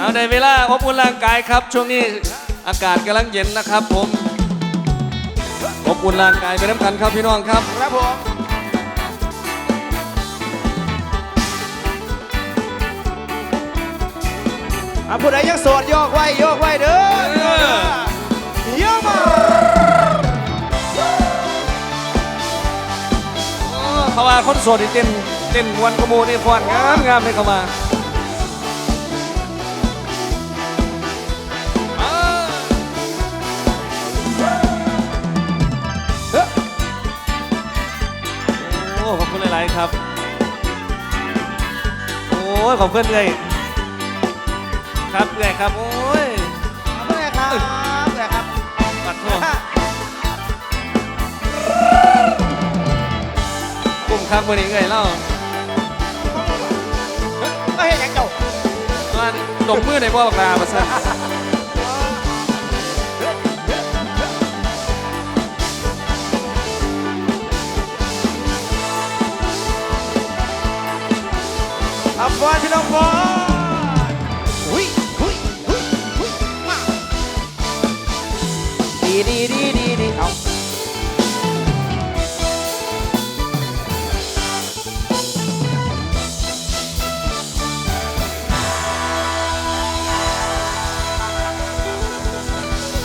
เอาในเวลาอบอุ่นร่างกายครับ ช่วงนี้อากาศกำลังเย็นนะครับผมอบอุ่นร่างกายไปน้ำกันครับพี่น้องครับครับผมอะผู้ใดยังโสดโยกไว้โยกไว้เด้อโยกมาโอ้เขาว่าคนโสดนี่เต้นเต้นมวนกระมูนี่ฟอนงามงามเลยเขามาอ่า คุณหลายๆครับ โอ้ยขอบคุณเลยครับเลยครับ โอ้ยเพื่อนครับเพื่อนครับปัดโทษกลุ่มครับวันนี้เอ้ยเล่าไม่เห็นยังเจ้าว่าตบมือในพ่อปากกาภาษ อับบอลพี่น้องบอลหุยหุยหุยหุยว้าดีดีดีดีดีเอา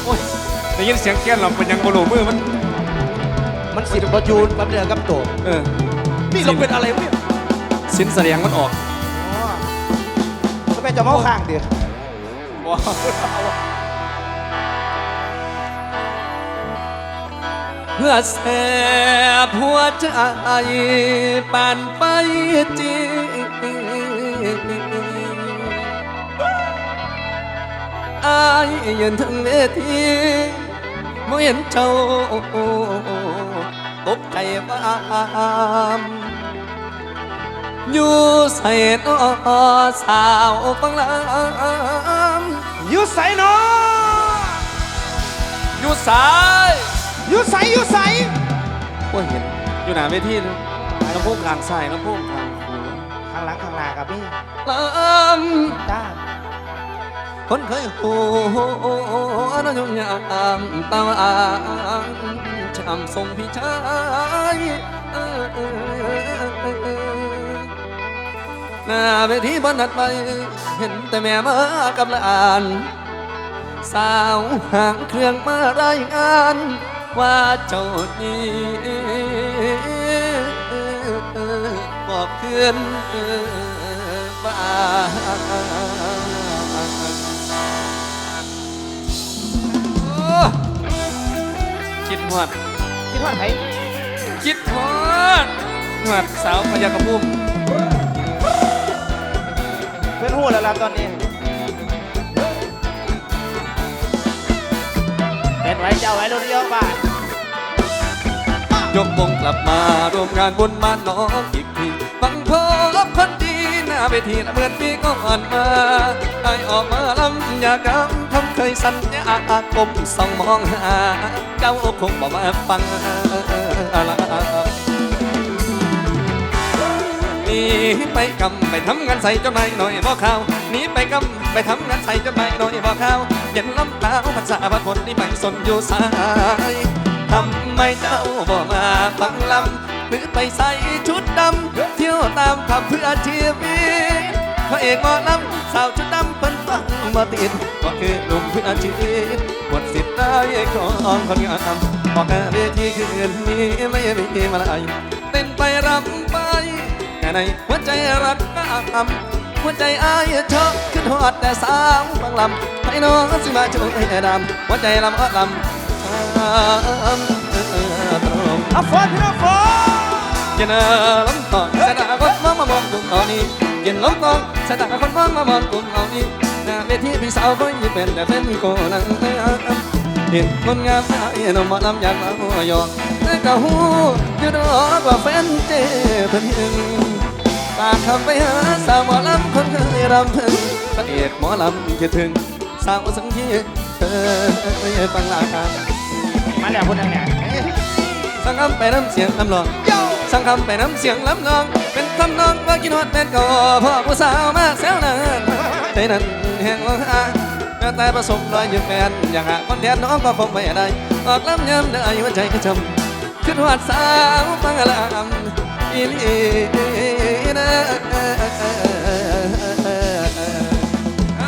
โอ้ยได้ยินเสียงเกี้ยนหรอเป็นยังโบโลมือมัน มันสิบประจูนกับเดือกับตัวเออนี่เราเป็นอะไรวะเนี่ย สินเสียงมันออก จะเป็นจะเมาข้างเดียวเพื่อแสบหัวใจปานไปจริงอายยืนทั้งเวทีเมื่อเห็นเจ้าตกใจบ้าม อยู่ใส่นอสาวฟังลำอยูใสเนาะอยู่สายอยูใสอยูใสโอ้ยเห็นอยู่หน้าเวทีเลยลำโพงข้างซ้ายลำโพงข้างขวาข้างหลังข้างหน้ากับพี่ลจ้าำคนเคยโหนยงยามตาวางชำทรงพี่ชาย หน้าเวทีบนนัดไป เห็นแต่แม่มากับหลาน สาวห่างเครื่องมารายงาน ว่าเจ้านี้บอกเพื่อนบ้านโอ้คิดหอดคิดว่าไทยคิดหอดหอดสาวพยากระพุ่ม เพื่อนหูแล้วล่ะตอนนี้เป็นไว้เจ้าไว้รุ่นเดียวบ้านยกวงกลับมาร่วมงานบุญบ้านน้องอีกทีฟังพบคนดีหน้าเวทีละเหมือนปีก่อนมาไอออกมาลำอยากรำทำเคยสัญญากมส่องมองหา เจ้าคงบอกมาฟังอะไร ไปกำไปทำงานใส่เจ้านายหน่อยบ่ข้าวหนีไปกำไปทำงานใส่เจ้านายหน่อยบ่ข้าวเย็นลำตาวภาษาบางคนนี่ไปสนอยู่สายทำไมเจ้าบ่มาฟังลำหรือไปใส่ชุดดำเที่ยวตามขับเพื่อชีวิตพระเอกหมอลำสาวชุดดำเพิ่นฟังมาติดก็คือหนุ่มเพื่อชีวิตหมดสิทธิ์ได้ของคนงามบอกกันเวทีคืนนี้ไม่มีมาลายเต้นไปรำ ไปแต่ในหัวใจรักก็ทำหัวใจอายชอขึ้นหอดแต่สาวฟังลำให้น้องสิมาช่วยดำหัวใจลำอ้อลำเอาฝนพี่น้องฝนย็นลำตอนสายตาคนมองมามองกลุ่มเอานี้เย็นลำตอนสายตาคนมองมามองกลุ่มเอานี้หน้าเวทีพี่สาวก็ยิ่งเป็นแต่เป็นโกนังเห็นคนงามไอ้น้องมาลำอยากมาหัวยอก ก็หูอยู่ดอกว่าแฟนเจเพิ่นเห็นปากคำไปหาสาวหมอลำคนเคยรำถึงพระเอกหมอลำคิดถึงสาวสังทีเธอฟังลาคามาแล้วคนนั้นเนี่สังคำไปน้ำเสียงลำลองโย่สังคำไปน้ำเสียงลำลอง เป็นทำนองว่ากินฮอดแม่นก็พ่อผู้สาวมาแซวนั้นใจนั้นแห่งว่าแม้แต่ประสบรอยอยู่แฟนอยากหาคนแทนน้องก็คงไม่ได้ออกลำยำได้หัวใจกระชำ ขึ้นหวัดสาวฟังลำอีลีนะเ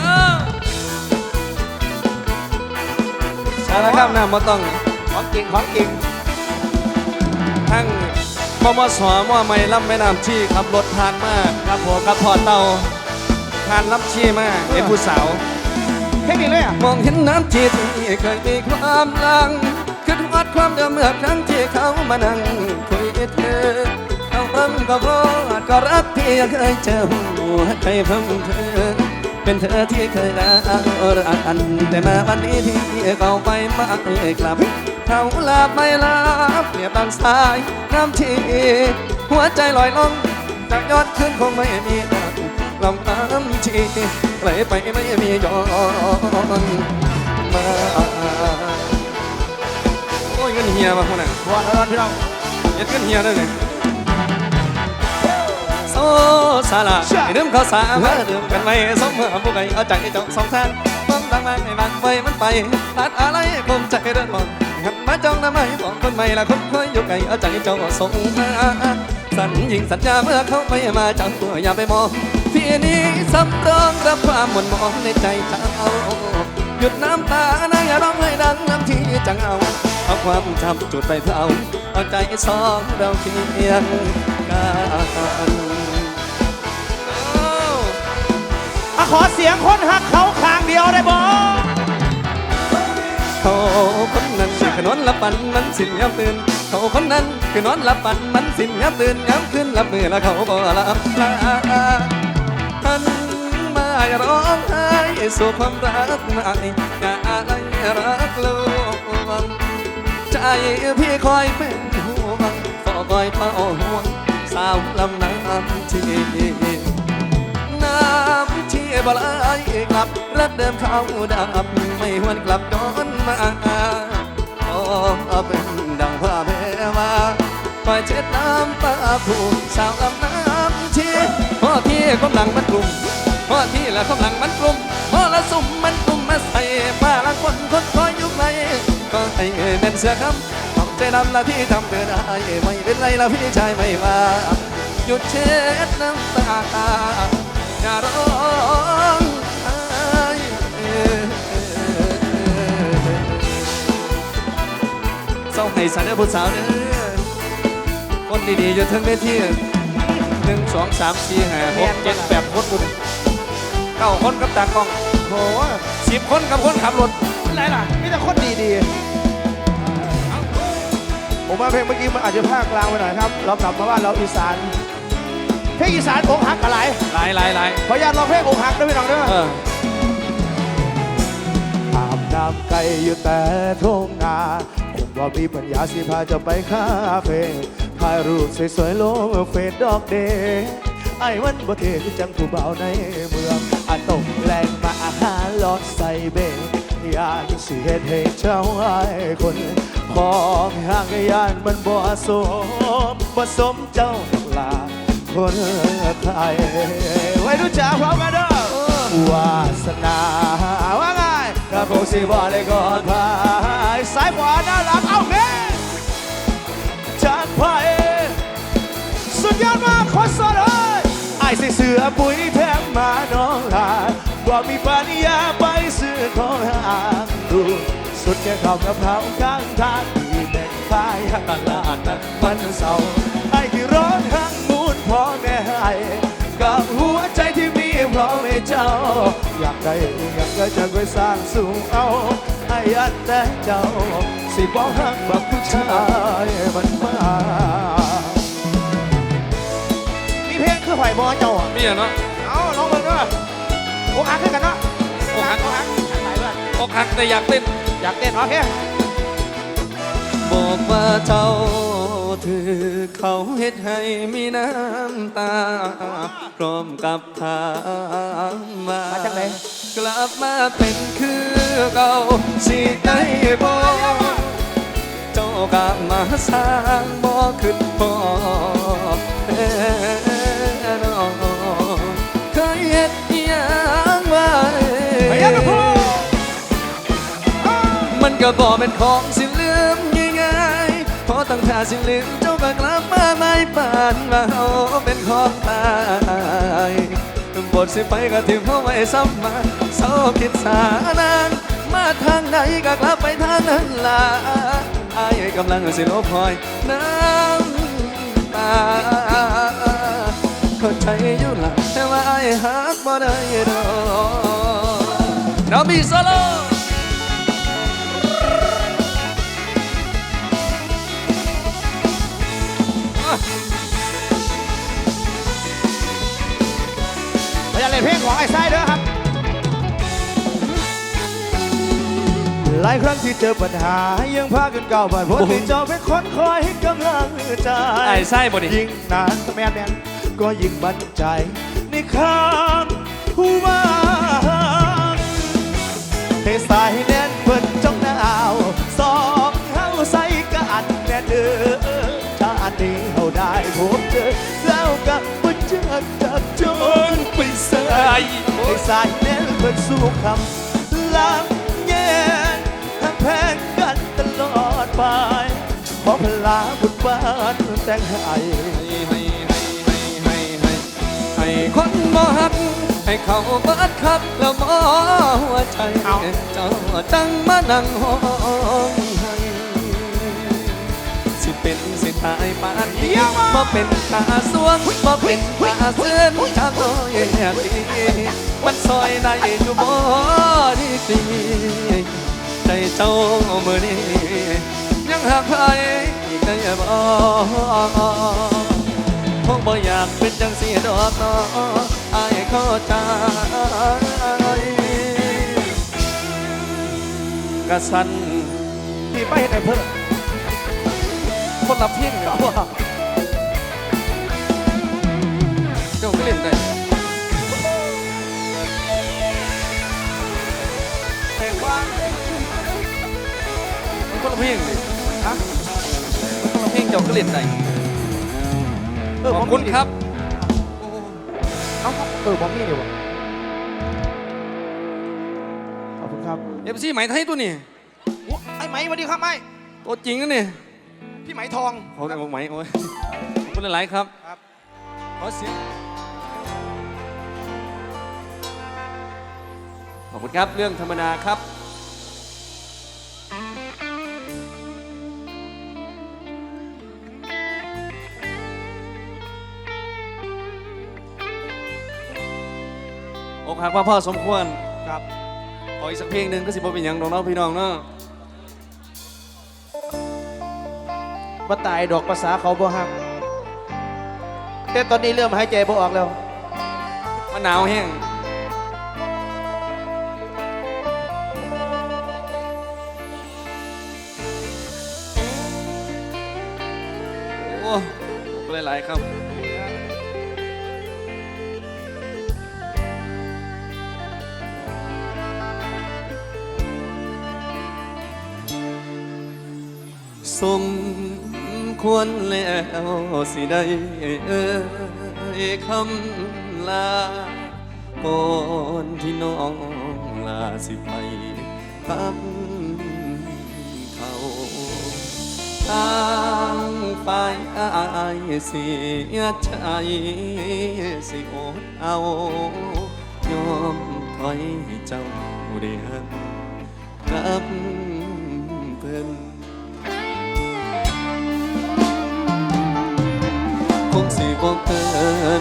อาล้วครับน้ำมาต้องของจริงของจริงทั้งมมสมอไม่ลำแม่น้ำที่ขับรถผ่านมาครับผมกับพอเตาผ่านลำชีมาเห็นผู้สาวเพลงนี้เลยอะมองเห็นน้ำที่ที่เคยมีความลัง วัดความเดิมเมื่อครั้งที่เขามานั่งคุยเธอเขาเพิ่งก็เพราะก็รักที่ยังเคยเจอหัวใจเพิ่งเธอ เป็นเธอที่เคยรักอัน แต่มาวันนี้ที่เขาไปมาไม่กลับ เขาลาไม่ลาเปรียบดังสายน้ำที่หัวใจลอยลงจากยอดขึ้นคงไม่มีน้ำลำน้ำที่ไหลไปไม่มีย้อนมา เงินเฮียมาคนน่ะบอลแล้วพี่น้องเฮ็ดเงินเฮียได้เลยโซซาลาไอ้ดื่มข้าวสารมาดื่มกันไว้สมเมื่อผู้ใดเอาใจเจ้าสองทางความดังมาให้บางไฟมันไปตัดอะไรคมใจเดินมองหันมาจ้องทำไมบอกคนใหม่ละคนเคยอยู่ไกลเอาใจเจ้าส่งมาสัญญิงสัญญาเมื่อเขาไม่มาเจ้าตัวอย่าไปมองที่นี้สำรองรับความหม่นหมองในใจเจ้าหยุดน้ำตานะอย่าร้องให้ดังน้ำที่จังเอา เอาความจำจุดไปเผาเอาใจสองเราเคียงกันมาขอเสียงคนหักเขาข้างเดียวได้บ่เขาคนนั้นคือขนวนละปันมันสิ้นย้ำตื่นเขาคนนั้นคือนอนละปันมันสิ้นย้ำตื่นย้ำขึ้นละมือแล้วเขาบ่ละลาท่านมาอย่าร้องไห้สู่ความรักนายอย่าอะไรรักลวง ใจพี่คอยเป็นห่วงเฝ้าคอยเฝ้าห่วง สาวลำน้ำที่น้ำที่บ่ไหลกลับรักเดิมเขาดับไม่หวนกลับย้อนมาขอเป็นดังพ่อแม่ว่าคอยเช็ดน้ำตาผู้สาวลำน้ำที่พ่อที่กำลังมันกลุ่มพ่อที่ละกำลังมันกลุ่ม เสือคำขอบใจดำละที่ทำเกินได้ไม่เป็นไรละพี่ชายไม่ว่าหยุดเช็ดน้ำตาอย่าร้องเศร้าให้สันเด้อผู้สาวเด้อคนดีๆอยู่ทั้งเวทีหนึ่งสองสามสี่ห้าหกเจ็ดแปดคนบุญเก้าคนกับตากล้องโหสิบคนกับคนขับรถอะไรล่ะมีแต่คนดีๆ ผมว่าเพลงเมื่อกี้มันอาจจะภาคกลางไปหน่อยครับ เรากลับมาบ้านเราอีสาน เพลงอีสานอกหักอะไรหลายหลายหลายขออนุญาตร้องเพลงอกหักด้วยพี่น้องเด้อเอออาบน้ำไก่อยู่แต่ทุ่งนาผมว่ามีปัญญาสิพาจะไปคาเฟ่ถ่ายรูปสวยๆลงเฟซดอกเดย์ไอ้วันบ่เทคือจังผู้เบาในเมืองอาตกแรงมาอาหารลอดใส่เบงยานสิเฮ็ดให้เจ้าไอ้คน ของห่างยานมันบ่สมบ่สมเจ้าดอกลาคนไทยไว้รู้จักพร้อมกันเด้อวาสนาว่าไงกระโปรงสีบอลเลยก่อนพายซ้ายขวาหน้าหลังเอาเฮ้จัดไปสุดยอดมากคนสดเอ้ยไอ้ใส่เสื้อปุ๋ยแถมมาน้องลาบอกมีปัญญาไปซื้อของหางดู สุดแค่ข้าวกะเพราข้างทางที่เด็กขายตลาดนั้นมันเศร้าไอ้ที่ร้อนทั้งมูลพ่อแม่ให้กับหัวใจที่มีเพราะไม่เจ้า อยากได้อยากได้จะไปสร้างสูงเอาให้ยันแต่เจ้า สิบอกหักแบบผู้ชายมันมามีเพลงคือหอยบอเจ้าอะมีอะเนาะเอาลองเบิ่งด้วยโอ้หักขึ้นกันเนาะอกหักโอ้หักหักไหลเลย อกหักแต่อยากเต้น อยากเต้นโอเคบอกว่าเจ้าถือเขาเฮ็ดให้มีน้ำตา พร้อมกับถามมามาจากไหน กลับมาเป็นคือเก่าสิได้บ่เจ้ากลับมาสร้างบ่ขึ้นพอแน่นอนเคยเฮ็ดอิหยังไว้ ก็บอกเป็นของสิลืมง่ายๆเพราะตั้งท่าสิลืมเจ้าก็กลับมาไม่ปานว่าเฮาเป็นของตายบทสิไปก็ถึงเขาไว้ซ้ำมาเศร้าคิดสานางมาทางไหนก็กลับไปทางนั้นล่ะอายกำลังสิลบพอยน้ำตาเข้าใจอยู่ละแต่ว่าไอ้ฮักบ่ได้ดอกน้องมีโซโล เล่นเพลงของไอ้ไส้เด้อครับ หลายครั้งที่เจอปัญหา ยังพากันก้าวผ่านพ้นที่เจ้าเป็นคนคอยให้กำลังใจไอ้ไส้บ่ดิยิ่งนานแมนแมนก็ยิ่งบันใจในคำว่าให้สายแน่นเพิ่น ใส่ให้สายแน่นเพิ่นสู้คำลังแย่ทั้งแพงกันตลอดไปขอพลาบุญบานแต่งให้ให้ให้ให้ให้ให้ให้คนบ่ฮักให้เขาเบิดคักแล้วบ่หัวใจเอาเจ้าจังมานั่งห้องให้สิ เป็นสิตายปานนี้บ่เป็นตาสวงบ่เป็นตาเสื่อนทางโอ้ยดีมันซอยได้อยู่บ่ดีดีใจเจ้ามือนี้ยังหักใครอีกได้บ่คงบ่อยากเป็นจังสีดอกน้ออายเข้าใจกะสันที่ไปให้ได้เพิ่ม คนละเพียงเดียวเจ้าก็เล่นได้เพลงว่ามันคนละเพียงเลยฮะมันคนละเพียงเจ้าก็เล่นได้เออขผอมบคุณครับเอาครับเออผมมีดีกว่าขอบคุณครับเอฟซีไหมไทยตัวนี้โอ้ไอ้ไหมสวัสดีครับไอ้ตัวจริงนะนี่ พี่ไหมทองขอบคุณไหมโอ้ยขอบคุณหลายๆครับ ครับขอเสียงขอบคุณครับเรื่องธรรมดาครับอกหักพ่อพ่อสมควร ครับขออีกสักเพลงหนึ่งก็สิบ่เป็นหยังดอกเน้องพี่น้องเนาะ มาตายดอกภาษาเขาบ่ฮักแต่ตอนนี้เริ่มหายใจบ่ออกแล้ว มันหนาวแห้ง สิได้เอ่ยคำลาก่อนที่น้องลาสิไปพักเขาทางฝ่ายอายเสียใจสิอดเอายอมถอยให้เจ้าได้หักกับ งสิบ่เกิ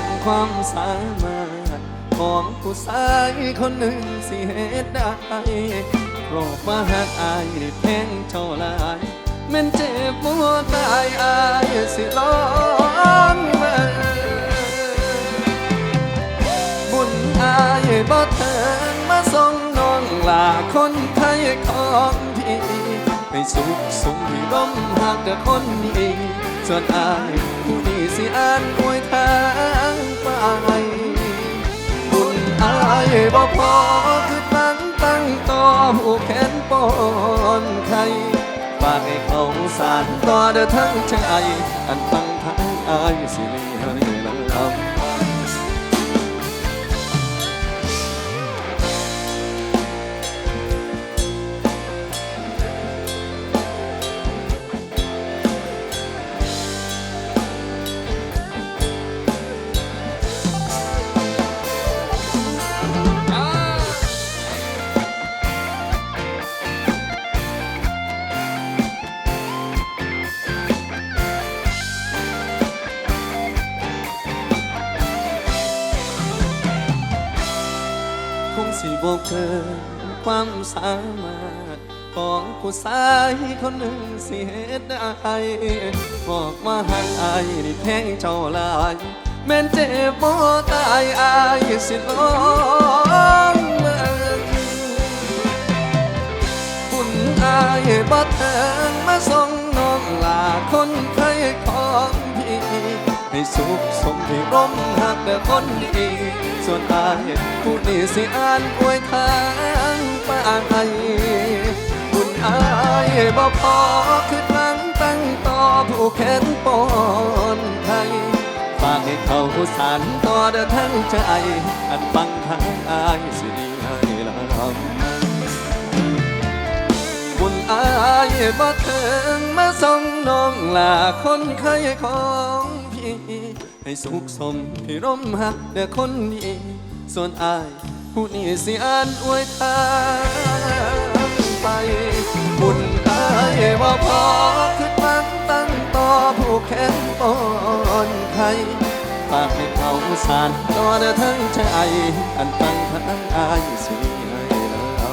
นความสามารถของผู้ชายคนหนึ่งสิเหตุได้โปรดมาหักอายได้แพงเท่าไรแม่นเจ็บมัวตายอายสิลองมาบุญอายบ่เถิงมาส่งน้องลาคนไทยของพี่ให้สุขสมที่ร่มหักกับคนนี้ส่วนอายผู้นี้ สิอ่านมวยทางไปบุญอายบ่พอคือตั้งตั้งต่อผู้แขนปอนไทยฝากให้เขาสานต่อเด้อทั้งใจอันตั้งทางอายสิเลี้ย เกินความสามารถของผู้ชายคนหนึ่งสิเหตุใดบอกมาหักอายนี่แพงเจ้าลายแม่นเจ็บบ่ตายอายสิลองเมือคุณอายบ่เถิงมาส่งน้องลาคนเคยของพี่ให้สุขสมที่ร่มหักเด้อคนดี ส่วนอายผู้นี้สิอ่านอวยทางปานไอบุญอายบ่พอคือตั้งตั้งต่อผู้แขนปอนไทยฝากให้เขาสานต่อเดินทางใจอันฟังทางอายสิดีให้ลำบุญอายบ่ถึงมาส่งน้องลาคนเคยของ ให้สุขสมที่ร่มหักเด้อคนดี ส่วนอายผู้นี้สิอ่านอวยทางไปบุญอายบ่พอคือตั้งตั้งต่อผู้แค้นปอนไทยฝากให้เขาสานต่อเดินทางใจ อันตั้งทางอายสิให้เรา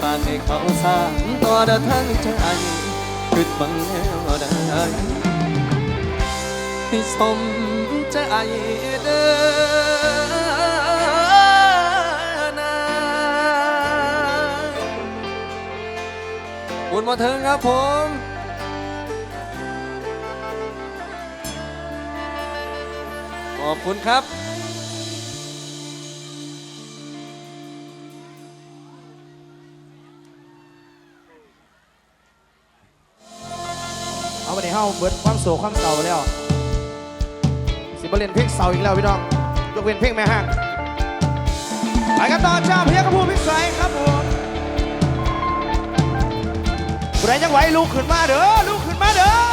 ฝากให้เขาสานต่อเดินทางใจคิดบังแนวได้ ให้สมใจเด้อนบุญมาถึงครับผมขอบคุณครับเอาวันนี้เฮาเบิดความโศกความเศร้าแล้ว บเล่นเพลงเสาอีกแล้วพี่น้องยกเว้นเพลงแม่ห้างไปกันต่อเจ้าพยัคฆ์กระพูพิสัยครับผมผู้ใดยังไหวลุกขึ้นมาเด้อลุกขึ้นมาเด้อ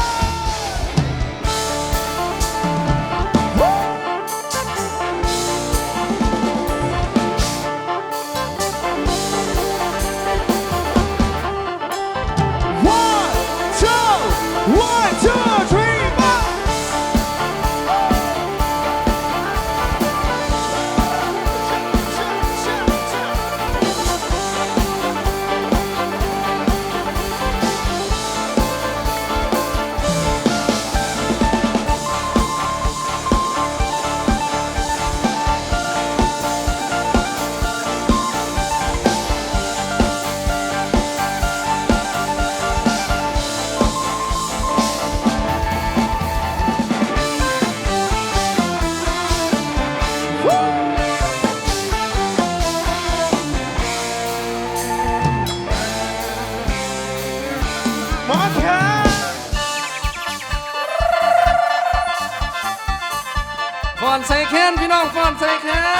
พี่น้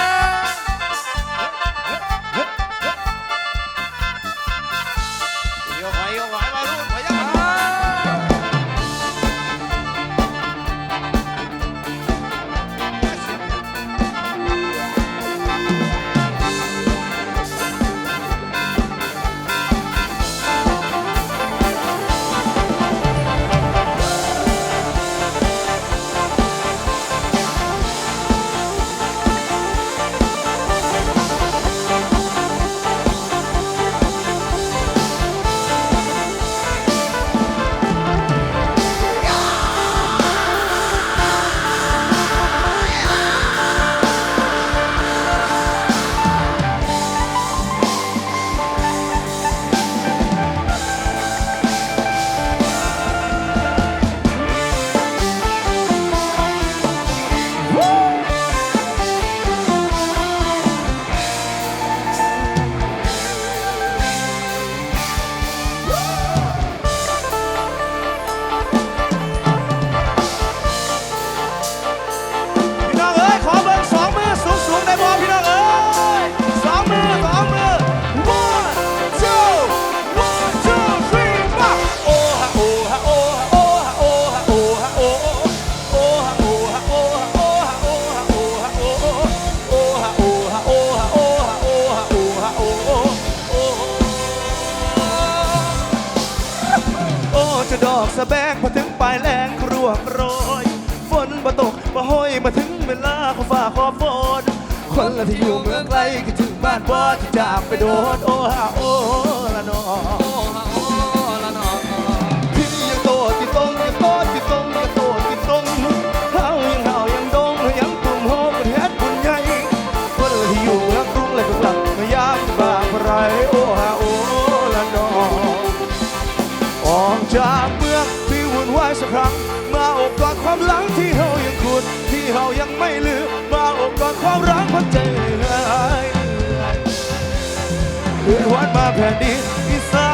พอถึงปลายแรงครวงโรยฝนมาตกมาห้อยมาถึงเวลาขอฝ่าขอฝนคนละที่อยู่เมืองไกลก็ถึงบ้านบ่ที่จากไปโดนโอ้ฮาโอ้ละนอ มาแผ่นดินอีสา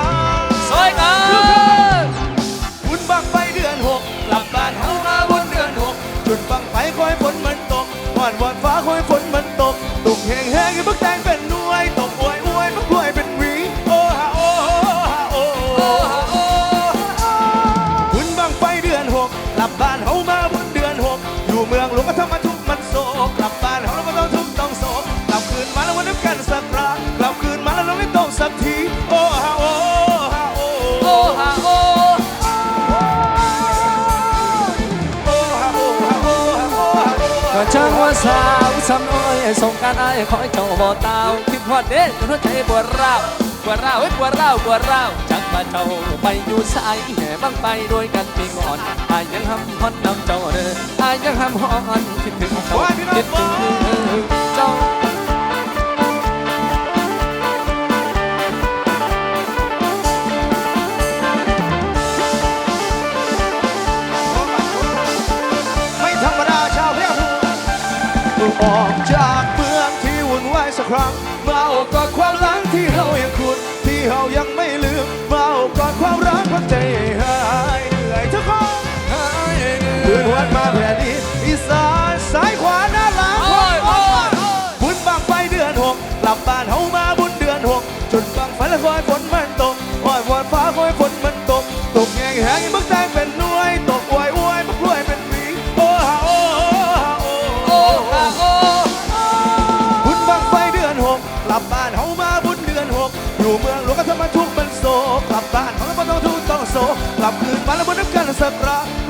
นสวยงามบุญบังไฟเดือนหกกลับบ้านเฮามาบนเดือนหกจุดบังไฟคอยฝนมันตกวอนวอนฟ้า ซ้ำน้อยส่งการอ้ายคอยเจ้าบ่ตาวคิดฮอดเด้จนหัวใจปวดร้าวปวดร้าวเฮ้ยปวดร้าวปวดร้าวจักมาเจ้าไปอยู่สายแห่บังไปด้วยกันปีก่อนอายยังหำฮอดน้ำเจ้าเด้ออายยังหำฮอดคิดถึงเจ้าคิดถึง ออกจากเมืองที่วุ่นวายสักครั้งมาโอบกอดความหลังที่เฮายังคุ้นที่เฮายังไม่ลืมมาโอบกอดความรักพันใจหายเหนื่อยทุกคนหายเพื่อยืนวัดมาแผ่นดินอีสานซ้ายขวาหน้าหลังโอ้ยโอ้ยบุญบังไฟเดือนหกกลับบ้านเฮามาบุญเดือนหกจนบังไฟและคอยฝนมันตกคอยวอนฟ้า ห